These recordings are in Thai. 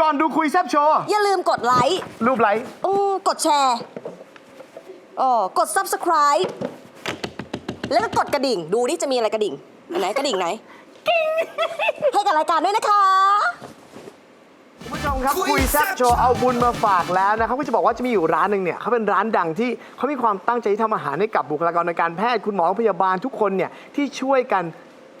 ก่อนดูคุยแซบโชว์ อย่าลืมกดไลค์รูปไลค์ อืมกดแชร์อ๋อกด subscribe แล้วก็กดกระดิ่ง ดูนี่จะมีอะไรกระดิ่งอันไหนกระดิ่งไหน ให้กับรายการด้วยนะคะ คุณผู้ชมครับคุยแซบโชว์เอาบุญมาฝากแล้วนะครับก็จะบอกว่าจะมีอยู่ร้านหนึ่งเนี่ยเขาเป็นร้านดังที่เขามีความตั้งใจที่ทำอาหารให้กับบุคลากรทางการแพทย์คุณหมอพยาบาลทุกคนเนี่ยที่ช่วยกัน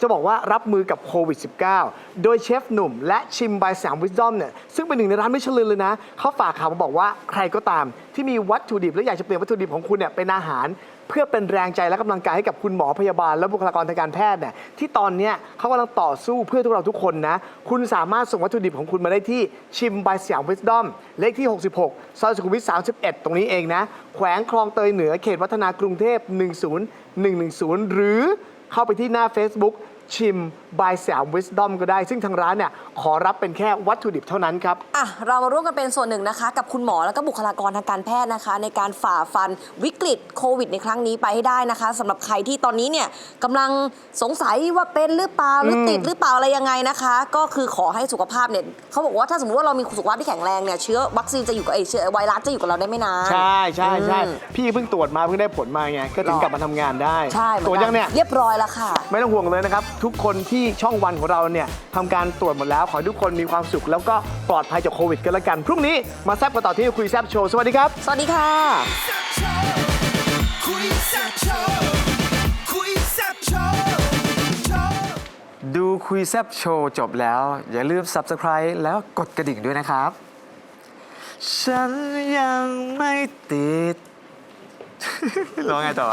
จะบอกว่ารับมือกับโควิด -19 โดยเชฟหนุ่ม และชิมบายสามวิส d อมเนี่ยซึ่งเป็นหนึ่งในร้านมิชลินเลยนะเขาฝากข่าวมาบอกว่าใครก็ตาม ที่มีวัตถุดิบและอยากจะเปลี่ยนวัตถุดิบของคุณเนี่ยเป็นอาหาร เพื่อเป็นแรงใจและกำลังใจให้กับคุณหมอพยาบาล และบุคลากรทางการแพทย์เนี่ยที่ตอนเนี้ยเขากำลังต่อสู้เพื่อทุกเราทุกคนนะคุณสามารถส่งวัตถุดิบของคุณมาได้ที่ชิมบายสยามวิส d อมเลขที่ 66ซอยสุขุมวิท31 ตรงนี้เองนะแขวงคลองเตยเหนือเขตวัฒนากรุงเทพ 10110 หรือ เข้าไปที่หน้า Facebook ชิมบายสยามวิส d อมก็ได้ ซึ่งทางร้านเนี่ยขอรับเป็นแค่วัตถุดิบเท่านั้นครับ อะ เรามาร่วมกันเป็นส่วนหนึ่งนะคะ กับคุณหมอแล้วก็บุคลากรทางการแพทย์นะคะ ในการฝ่าฟันวิกฤตโควิดในครั้งนี้ไปให้ได้นะคะสำหรับใครที่ตอนนี้เนี่ยกำลังสงสัยว่าเป็นหรือเปล่าหรือติดหรือเปล่าอะไรยังไงนะคะ ก็คือขอให้สุขภาพเนี่ยเขาบอกว่าถ้าสมมติว่าเรามีสุขภาพที่แข็งแรงเนี่ยเชื้อวัคซีนจะอยู่กับไอเชื้อไวรัสจะอยู่กับเราได้ไม่นาน ใช่ใช่ใช่อืมพี่เพิ่งตรวจมาเพิ่งได้ผลมาไงก็ถึงหรอกลับมาทำงานได้ใช่หมือตรวจกัยังเนี่ยเรียบร้อยแล้วค่ะ ไม่ต้องห่วงเลยนะครับทุกคนที่ช่องวันของเราเนี่ยทำการตรวจหมดแล้ว ขอให้ทุกคนมีความสุข แล้วก็ปลอดภัยจากโควิดกันละกัน พรุ่งนี้มาแซบกันต่อที่คุยแซบโชว์ สวัสดีครับ สวัสดีค่ะคุยแซ่บโชว์คุยแซ่บโชว์โชว์ดูคุยแซบโชว์จบแล้ว อย่าลืม Subscribe แล้วกดกระดิ่งด้วยนะครับ ฉันยังไม่ติด ร้องไงต่อ